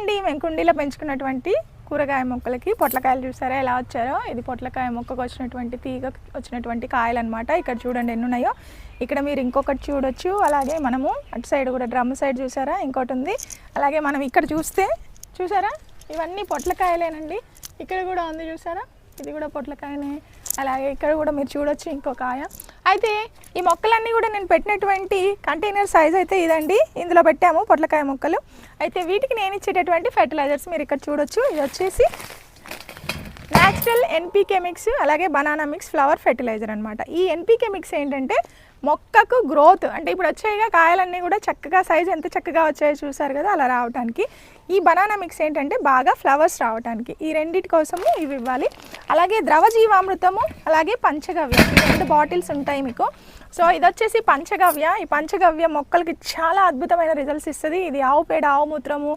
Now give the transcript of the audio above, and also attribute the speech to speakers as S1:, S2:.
S1: అండి మేము కుండీలో పెంచుకున్నటువంటి కూరగాయ మొక్కలకి పొట్లకాయలు చూసారా ఎలా వచ్చారో? ఇది పొట్లకాయ మొక్కకు వచ్చినటువంటి తీగ వచ్చినటువంటి కాయలు అనమాట ఇక్కడ చూడండి ఎన్ని ఉన్నాయో ఇక్కడ మీరు ఇంకొకటి చూడొచ్చు. అలాగే మనము అటు సైడ్ కూడా డ్రమ్ సైడ్ చూసారా ఇంకోటి ఉంది. అలాగే మనం ఇక్కడ చూస్తే చూసారా? ఇవన్నీ పొట్లకాయలేనండి. ఇక్కడ కూడా ఉంది చూసారా? ఇది కూడా పొట్లకాయనే అలాగే ఇక్కడ కూడా మీరు చూడొచ్చు ఇంకొక ఆయ. అయితే ఈ మొక్కలన్నీ కూడా నేను పెట్టినటువంటి కంటైనర్ సైజ్ అయితే ఇదండి. ఇందులో పెట్టాము పొట్లకాయ మొక్కలు. అయితే వీటికి నేను ఇచ్చేటటువంటి ఫెర్టిలైజర్స్ మీరు ఇక్కడ చూడొచ్చు. ఇది వచ్చేసి న్యాచురల్ ఎన్పీకే మిక్స్ అలాగే బనానా మిక్స్ ఫ్లవర్ ఫెర్టిలైజర్ అనమాట ఈ ఎన్పీకే మిక్స్ ఏంటంటే మొక్కకు గ్రోత్ అంటే ఇప్పుడు వచ్చాయిగా కాయలన్నీ కూడా చక్కగా సైజు ఎంత చక్కగా వచ్చాయో చూసారు కదా అలా రావడానికి ఈ బనానా మిక్స్ ఏంటంటే బాగా ఫ్లవర్స్ రావడానికి ఈ రెండింటి కోసము ఇవి ఇవ్వాలి. అలాగే ద్రవ జీవామృతము అలాగే పంచగవ్య. రెండు బాటిల్స్ ఉంటాయి మీకు. సో ఇది వచ్చేసి పంచగవ్య. ఈ పంచగవ్య మొక్కలకి చాలా అద్భుతమైన రిజల్ట్స్ ఇస్తుంది. ఇది ఆవు పేడ ఆవు మూత్రము